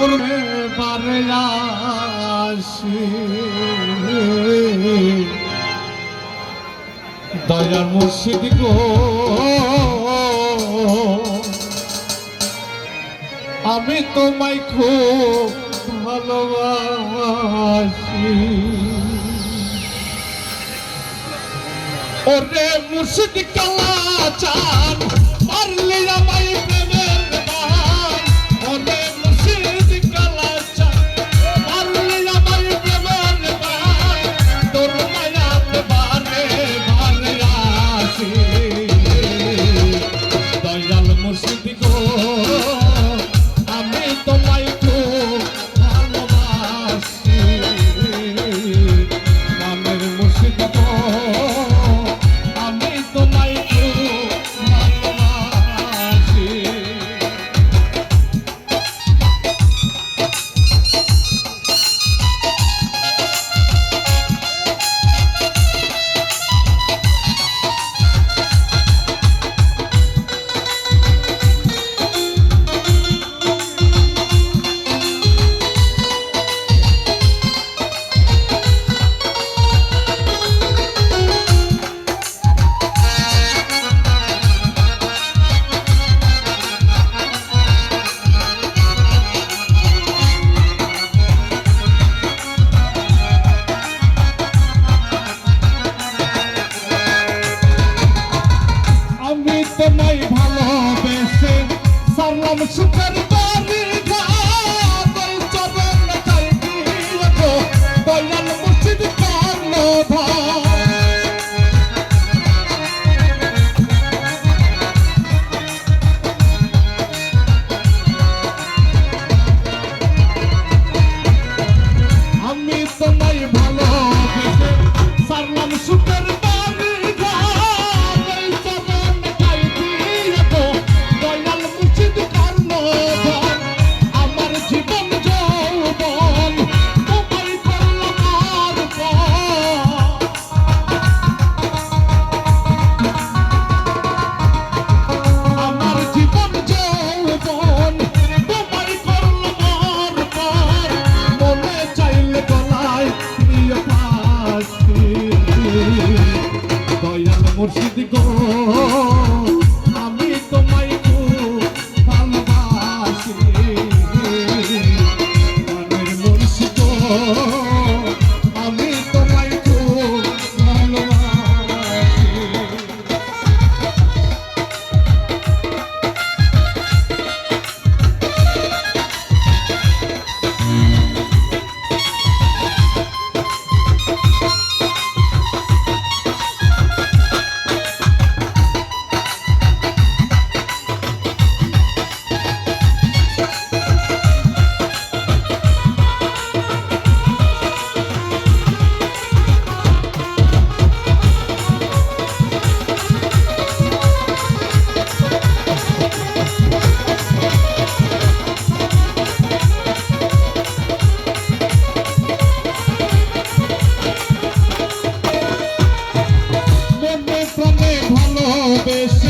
তোর পারে আসি গো। আমি তোমায় খুব ভালোবাসি। ওরে মুর্শিদ কালা চান। Because. সুখের you. Jesús.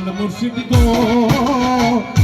Chand Murshid go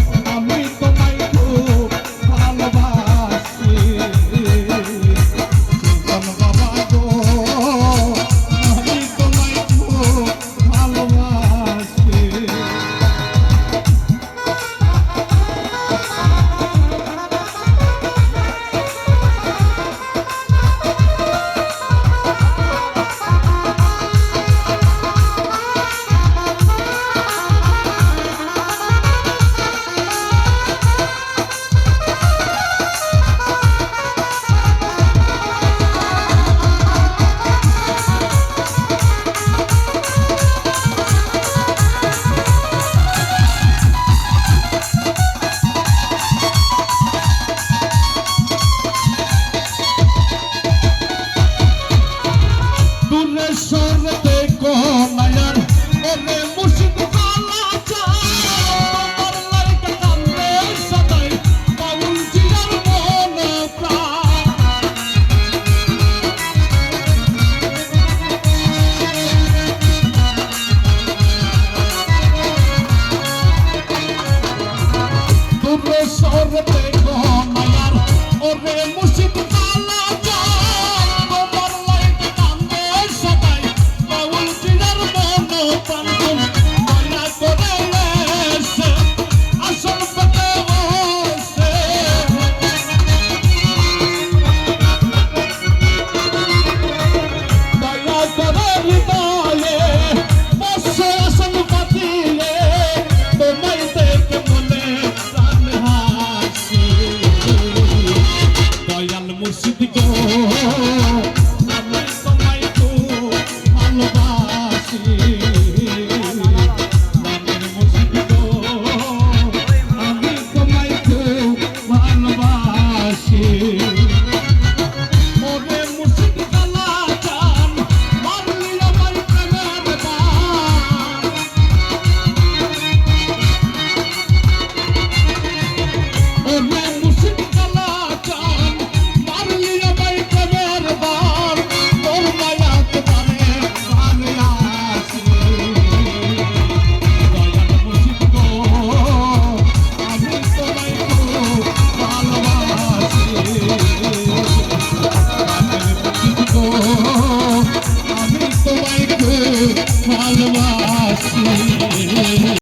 দূরে সরতে কোনায়ার ওরে Good